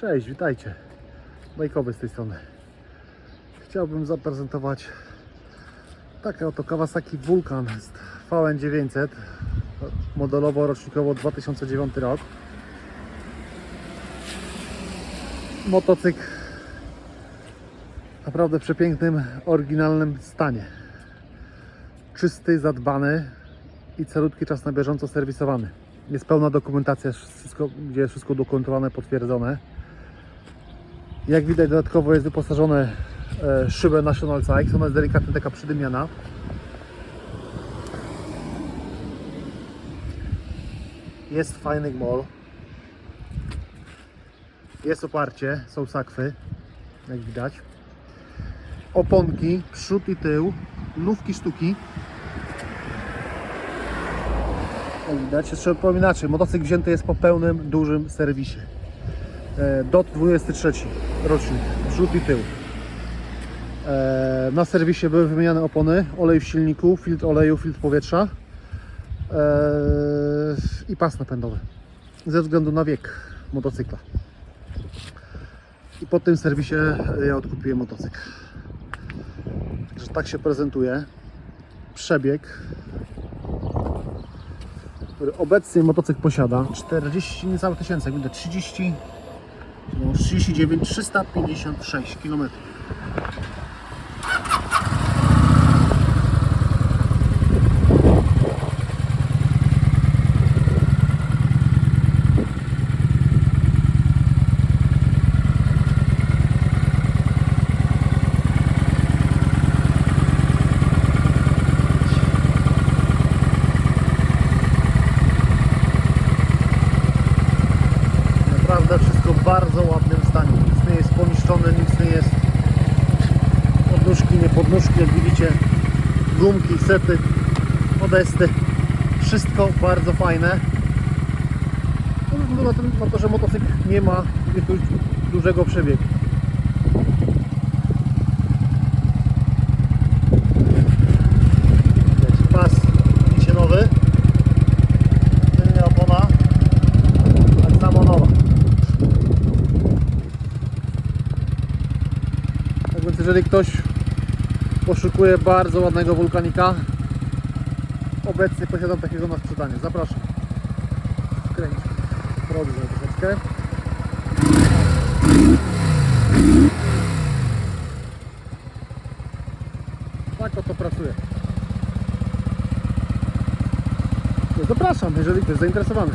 Cześć, witajcie. Bajkowy z tej strony. Chciałbym zaprezentować takie oto Kawasaki Vulcan z VN900 modelowo rocznikowo 2009 rok. Motocykl naprawdę przepięknym, oryginalnym stanie. Czysty, zadbany i calutki czas na bieżąco serwisowany. Jest pełna dokumentacja, wszystko, gdzie jest wszystko dokumentowane, potwierdzone. Jak widać dodatkowo jest wyposażone e, szybę National Sykes, ona jest delikatnie taka przydymiana. Jest fajny gmol. Jest oparcie, są sakwy, jak widać. Oponki, przód i tył, lufki sztuki. Jak widać, jeszcze powiem inaczej, motocykl wzięty jest po pełnym, dużym serwisie. E, DOT 23 rocznik, przód i tył. E, Na serwisie były wymieniane opony, olej w silniku, filtr oleju, filtr powietrza e, i pas napędowy. Ze względu na wiek motocykla. I po tym serwisie ja odkupiłem motocykl. Także tak się prezentuje. Przebieg który obecnie motocykl posiada 40 niecałe tysięcy, jak widać 30 no, 39 356 km. Wszystko w bardzo ładnym stanie. Nic nie jest poniszczone, nic nie jest podnóżki, nie podnóżki, jak widzicie. Gumki, sety, podesty. Wszystko bardzo fajne. Względu na, na to, że motocykl nie ma dużego przebiegu. Widać Pas widzicie nowy. Tylnia opona. Tak samo nowa. Tak więc jeżeli ktoś poszukuje bardzo ładnego wulkanika, obecnie posiadam takiego na sprzedanie. Zapraszam. Kręć. Robię troszeczkę. Tak oto pracuje. Zapraszam, jeżeli ktoś jest zainteresowany.